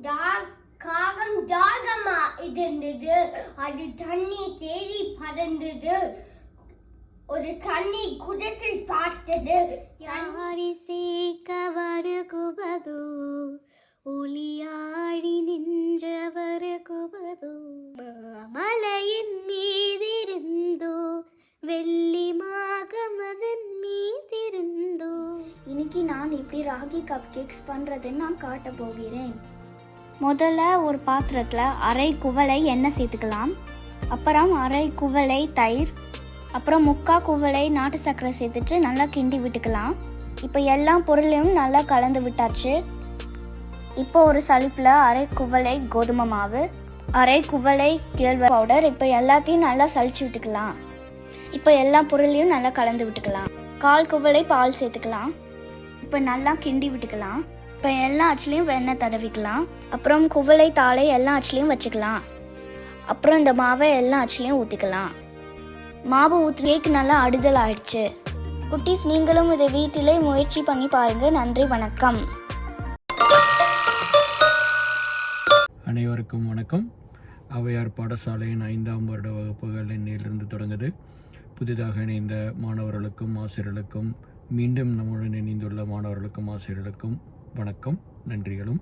டா- காகம் தாகமா இருந்தது அது தண்ணி தேடி பறந்தது. ஒரு தண்ணி குடத்தில் பார்த்தது. யாரிசை கவருகுபதோ ஒளியாழி நின்றவர் குபதோ மலையின் மீதிருந்தோ? வெள்ளி மாகமதன் மீதிருந்தோ? இன்னைக்கு நான் எப்படி ராகி கப் கேக்ஸ் பண்ணுறதுன்னு நான் காட்ட போகிறேன். முதல்ல ஒரு பாத்திரத்தில் அரை குவளை எண்ணெய் சேர்த்துக்கலாம். அப்புறம் அரை குவளை தயிர் அப்புறம் முக்கா குவளை நாட்டு சர்க்கரை சேர்த்துட்டு நல்லா கிண்டி விட்டுக்கலாம். இப்போ எல்லா பொருளையும் நல்லா கலந்து விட்டாச்சு. இப்போ ஒரு சளிப்பில் அரை குவளை கோதுமை மாவு அரை குவளை கேழ்வ பவுடர் இப்போ எல்லாத்தையும் நல்லா சளிச்சு விட்டுக்கலாம். இப்போ எல்லா பொருளையும் நல்லா கலந்து விட்டுக்கலாம். கால் குவளை பால் சேர்த்துக்கலாம். இப்போ நல்லா கிண்டி விட்டுக்கலாம். இப்போ எல்லா அச்சுலையும் வெண்ணெய் தடவிக்கலாம். அப்புறம் குவளை தாளை எல்லா அச்சுலையும் வச்சுக்கலாம். அப்புறம் இந்த மாவை எல்லா அச்சுலையும் ஊற்றிக்கலாம் மாவு ஊற்றி கேக் நல்லா அடுதல் ஆயிடுச்சு. குட்டீஸ் நீங்களும் இதை வீட்டிலே முயற்சி பண்ணி பாருங்கள் நன்றி வணக்கம். அனைவருக்கும் வணக்கம். அவையார் பாடசாலையின் ஐந்தாம் வருட வகுப்புகள் இன்னையிலிருந்து தொடங்குது. புதிதாக இணைந்த மாணவர்களுக்கும் ஆசிரியர்களுக்கும் மீண்டும் நம்முடன் இணைந்துள்ள மாணவர்களுக்கும் ஆசிரியர்களுக்கும் வணக்கம் நன்றிகளும்.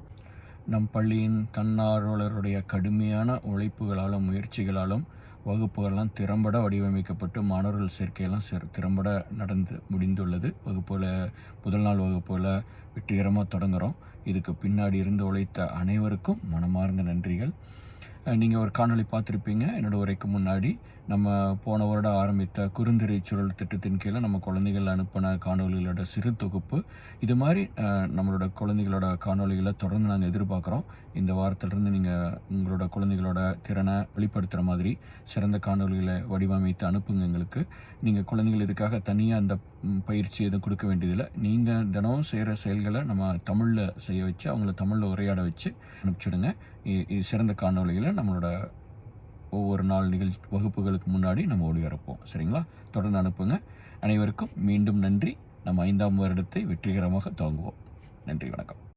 நம் பள்ளியின் தன்னார்வலருடைய கடுமையான உழைப்புகளாலும் முயற்சிகளாலும் வகுப்புகள்லாம் திறம்பட வடிவமைக்கப்பட்டு மாணவர்கள் சேர்க்கையெல்லாம் சிற திறம்பட நடந்து முடிந்துள்ளது. வகுப்புல முதல் நாள் வகுப்புல வெற்றிகரமாக தொடங்குகிறோம் இதுக்கு பின்னாடி இருந்து உழைத்த அனைவருக்கும் மனமார்ந்த நன்றிகள். நீங்கள் ஒரு காணொளி பார்த்துருப்பீங்க. என்னோடய உரைக்கு முன்னாடி நம்ம போன வருடம் ஆரம்பித்த குறுந்திரை சுழல் திட்டத்தின் கீழே நம்ம குழந்தைகள் அனுப்பின காணொளிகளோட சிறு தொகுப்பு. இது மாதிரி நம்மளோட குழந்தைகளோட காணொளிகளை தொடர்ந்து நாங்கள் எதிர்பார்க்குறோம். இந்த வாரத்திலிருந்து நீங்கள் உங்களோட குழந்தைகளோட திறனை வெளிப்படுத்துகிற மாதிரி சிறந்த காணொளிகளை வடிவமைத்து அனுப்புங்க எங்களுக்கு. நீங்கள் குழந்தைகள் இதுக்காக தனியாக அந்த பயிற்சி எதுவும் கொடுக்க வேண்டியதில்லை. நீங்கள் தினமும் செய்கிற செயல்களை நம்ம தமிழில் செய்ய வச்சு அவங்கள தமிழில் உரையாட வச்சு அனுப்பிச்சுடுங்க. இ- சிறந்த காணொளிகளை நம்மளோட ஒவ்வொரு நாள் நிகழ்ச்சி வகுப்புகளுக்கு முன்னாடி நம்ம ஒளிபரப்போம் சரிங்களா? தொடர்ந்து அனுப்புங்க. அனைவருக்கும் மீண்டும் நன்றி. நம்ம ஐந்தாம் வருடத்தை வெற்றிகரமாக துவங்குவோம். நன்றி வணக்கம்.